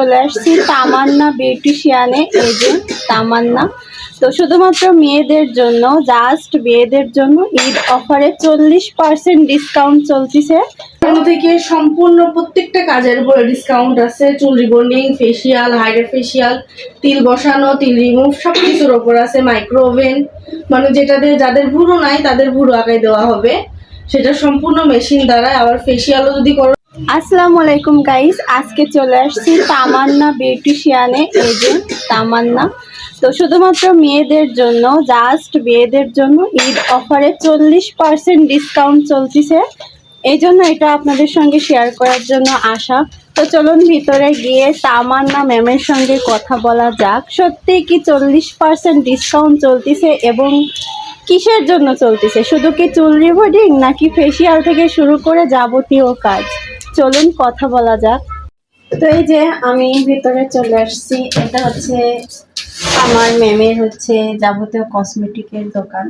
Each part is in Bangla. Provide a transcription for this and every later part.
চলে আসছি তামান্না বিউটিশিয়ানে, এই যে তামান্না। তো শুধুমাত্র মেয়েদের জন্য জাস্ট মেয়েদের জন্য ঈদ অফারে চল্লিশ পার্সেন্ট ডিসকাউন্ট চলতেছে। থেকে সম্পূর্ণ প্রত্যেকটা কাজের উপরে ডিসকাউন্ট আছে? চুল রিবন্ডিং ফেসিয়াল হাইড্রা ফেসিয়াল তিল বসানো, তিল রিমুভ সব কিছুর ওপর আছে মাইক্রো ওভেন মানে যেটাতে যাদের ভুরু নাই, তাদের ভুরু আঁকাই দেওয়া হবে। সেটা সম্পূর্ণ মেশিন দ্বারা আবার ফেসিয়ালও যদি করো আসসালামু আলাইকুম গাইস আজকে চলে আসছি তামান্না বিউটিশিয়ানে যে তামান্না। তো শুধুমাত্র মেয়েদের জন্য জাস্ট মেয়েদের জন্য ঈদ অফারে চল্লিশ পার্সেন্ট ডিসকাউন্ট চলতেছে। এই জন্য এটা আপনাদের সঙ্গে শেয়ার করার জন্য আসা তো চলুন ভিতরে গিয়ে তামান্না ম্যামের সঙ্গে কথা বলা যাক। সত্যি কি চল্লিশ পার্সেন্ট ডিসকাউন্ট চলতেছে এবং কিসের জন্য চলতেছে? শুধু কি চুল রিবোর্ডিং নাকি ফেসিয়াল থেকে শুরু করে যাবতীয় কাজ? চলুন কথা বলা যাক। তো এই যে আমি ভিতরে চলে আসছি, এটা হচ্ছে আমার ম্যামের হচ্ছে যাবতীয় কসমেটিকের দোকান।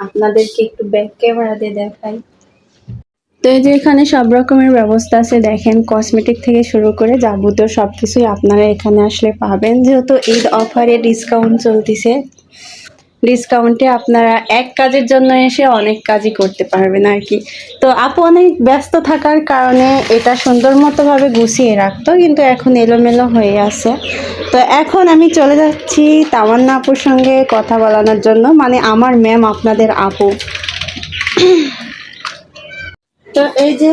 আপনাদেরকে একটু ব্যাক ক্যামেরা দিয়ে দেখাই। তো এই যে এখানে সব রকমের ব্যবস্থা আছে, দেখেন কসমেটিক থেকে শুরু করে যাবতীয় সব কিছুই আপনারা এখানে আসলে পাবেন। যেহেতু ঈদ অফারে ডিসকাউন্ট চলতেছে ডিসকাউন্টে আপনারা এক কাজের জন্য এসে অনেক কাজই করতে পারবেন আর কি। তো আপু অনেক ব্যস্ত থাকার কারণে এটা সুন্দর মতোভাবে গুছিয়ে রাখতো, কিন্তু এখন এলোমেলো হয়ে আছে। তো এখন আমি চলে যাচ্ছি তামান্না আপুর সঙ্গে কথা বলানোর জন্য মানে আমার ম্যাম আপনাদের আপু। তো এই যে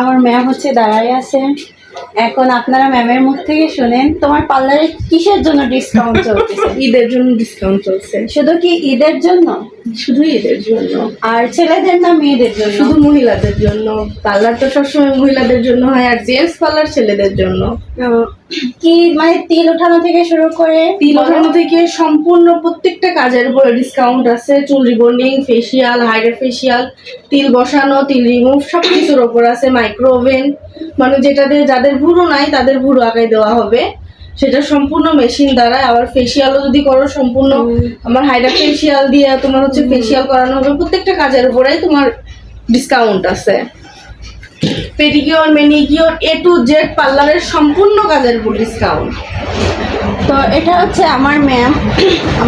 আমার ম্যাম হচ্ছে দাঁড়াই আছে। এখন আপনারা ম্যামের মুখ থেকে শুনেন তোমার পার্লারে কিসের জন্য ডিসকাউন্ট চলছে ঈদের জন্য ডিসকাউন্ট চলছে। শুধু কি ঈদের জন্য? শুধু ঈদের জন্য। আর ছেলেদের না মেয়েদের জন্য। শুধু মহিলাদের জন্য। পার্লার তো সবসময় মহিলাদের জন্য হয় আর জেন্টস পার্লার ছেলেদের জন্য। কি মানে তিল ওঠানো থেকে শুরু করে তিল ওঠানো থেকে সম্পূর্ণ প্রত্যেকটা কাজের উপরে ডিসকাউন্ট আছে। চুল রিবন্ডিং ফেসিয়াল হাইড্রা ফেসিয়াল তিল বসানো তিল রিমুভ সব কিছুর ওপর আছে মাইক্রো ওভেন মানে যেটাতে যাদের ভুরু নাই তাদের ভুরু আঁকাই দেওয়া হবে। সেটা সম্পূর্ণ মেশিন দ্বারা আবার ফেসিয়ালও যদি করো সম্পূর্ণ আমার হাইডা ফেসিয়াল দিয়ে তোমার হচ্ছে ফেসিয়াল করানো হবে। প্রত্যেকটা কাজের উপরেই তোমার ডিসকাউন্ট আছে। Pedicure manicure A to Z পার্লারের সম্পূর্ণ কাজের উপর ডিসকাউন্ট তো এটা হচ্ছে আমার ম্যাম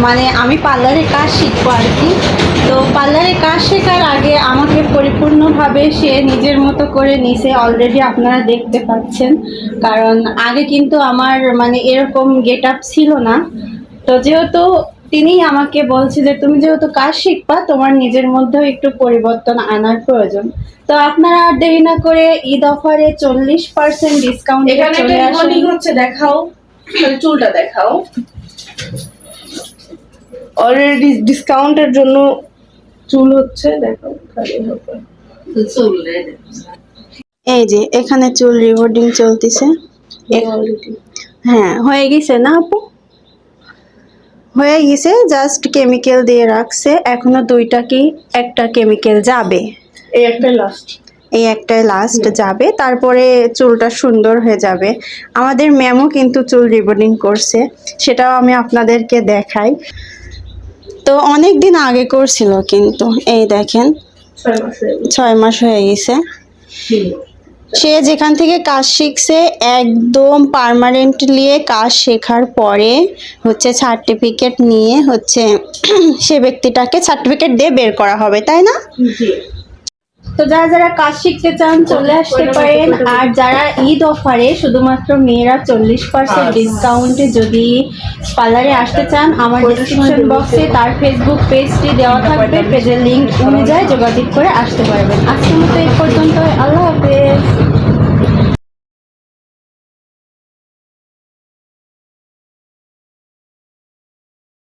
মানে আমি পার্লারে কাজ শিখব আর কি। তো পার্লারে কাজ শেখার আগে আমাকে পরিপূর্ণভাবে সে নিজের মতো করে নিছে। অলরেডি আপনারা দেখতে পাচ্ছেন। কারণ আগে কিন্তু আমার মানে এরকম গেট আপ ছিল না। তো যেহেতু তিনি আমাকে বলছে যে তুমি যেহেতু কাজ শিখবা তোমার নিজের মধ্যেও একটু পরিবর্তন আনার প্রয়োজন। তো আপনারা আর দেরি না করে ঈদ অফারে চল্লিশ পার্সেন্ট ডিসকাউন্ট এখানে হচ্ছে দেখাও। চুলটা দেখাও। অলরেডি ডিসকাউন্টের জন্য চুল হচ্ছে খালি হবে। এই যে এখানে চুল রিবোর্ডিং চলতেছে। হ্যাঁ হয়ে গেছে না আপু? হয়ে গেছে জাস্ট কেমিক্যাল দিয়ে রাখছে। এখনও দুইটা কি একটা কেমিক্যাল যাবে। এই একটা লাস্ট এই একটাই লাস্ট যাবে তারপরে চুলটা সুন্দর হয়ে যাবে। আমাদের ম্যামও কিন্তু চুল রিবোর্ডিং করছে সেটাও আমি আপনাদেরকে দেখাই। তো অনেক দিন আগে করছিল কিন্তু এই দেখেন ছয় মাস হয়ে গেছে। সে যেখান থেকে কাজ শিখছে একদম পার্মানেন্টলি কাজ শেখার পরে হচ্ছে সার্টিফিকেট নিয়ে হচ্ছে সে ব্যক্তিটাকে সার্টিফিকেট দিয়ে বের করা হবে তাই না? তো যারা যারা কাজ শিখতে চান চলে আসতে পারেন। আর যারা ঈদ অফারে শুধুমাত্র মেয়েরা চল্লিশ পার্সেন্ট ডিসকাউন্টে যদি পার্লারে আসতে চান আমার ডিসক্রিপশন বক্সে তার ফেসবুক পেজটি দেওয়া থাকবে। পেজের লিঙ্ক অনুযায়ী যোগাযোগ করে আসতে পারবেন। আজকের মতো এই পর্যন্ত আল্লাহ হাফেজ।